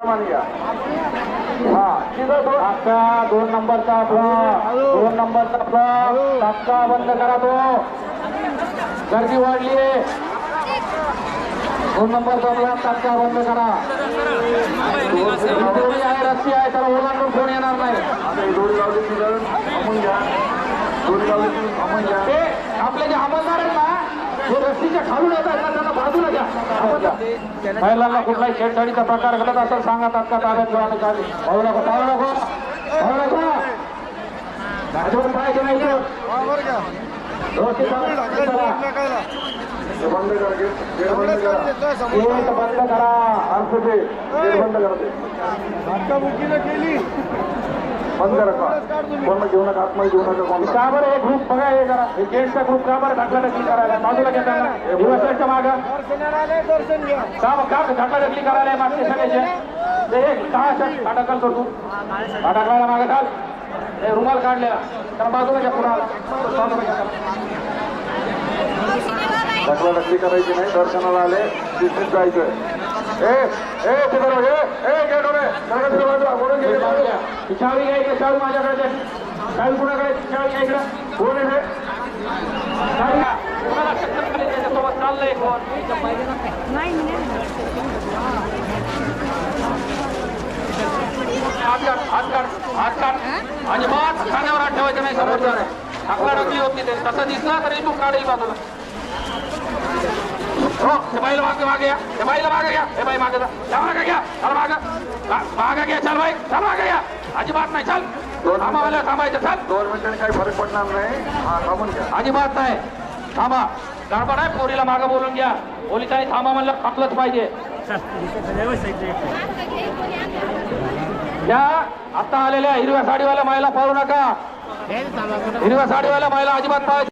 हा दोन नंबरचा फ्लॉट दोन नंबरचा फ्लॉट धक्का बंद करा तो. गर्दी वाढली दोन नंबरचा फ्लॉट धक्का बंद करा. दोरी आहे रस्सी आहे तर ओलांडून कोण येणार नाही. दोरी लावली थांबून घ्या दोरी लावली थांबून घ्या आपले जे अंमलदार आहेत ना हे रस्सीच्या खालून येतात ना त्यांना महिलांना कुठलाही छेडछाडीचा प्रकार घडत असेल सांगा तात्काळ ताब्यात घेऊ आम्ही चालेल पाहू नको पाहू नको. पाहू नको. नाही बंद करा बंद करा. केली. बंद करा करा करा कोण घेऊ नका आतमध्ये घेऊ नका कोण का बरं हे ग्रुप बघा हे जरा हे गेटचा ग्रुप का बरं ढकला ढकली करायला. बाजूला घेताना दिवसाच्या मागं. का का ढकला ढकली करायला मागचे सगळ्याचे ते हे का का ढकल तो तू. का ढकलायला मागे हे रुमाल काढलेला. तर बाजूला घ्या पुन्हा बाजूला घ्या. त्याला. ढकला ढकली करायची नाही दर्शनाला आले तिथेच जायचं ए ए ते बरोबर ए ए गेट उभे सगळं तिथे बाजूला बोलून हे गेले चावी घ्या. ही चावी घ्या इकडे चावी माझ्याकडे चावी कुणाकडे? चावी घ्या कोण आहे हे? चावी त्याच्यासोबत चाललंय कोण हात काढ हात काढ. हात काढ अजिबात खाण्यावर हात ठेवायचं नाही समोरच्या ढकला ढकली होत ते. तसं दिसला तरी तू काढी बाजूला. हो बाईला मागे मागे या. ते बाईला मागे घ्या हे बाई मागे जा. त्या मागे घ्या. चल मागे. मा- मागे घ्या चल बाई. चल मागे घ्या अजिबात नाही. चल. थांबावायला थांबायचं. चल. दोन मिनिटांनी काही फरक पडणार नाही. हा थांबून घ्या. अजिबात नाही. थांबा. गडबड आहे. पोरीला मागं बोलून घ्या. पोलिसांनी थांबा म्हणलं थांबलंच पाहिजे. त्या आता आलेल्या हिरव्या साडीवाल्या महिला पाहू नका. हिरव्या साडीवाल्या महिला अजिबात पाहायची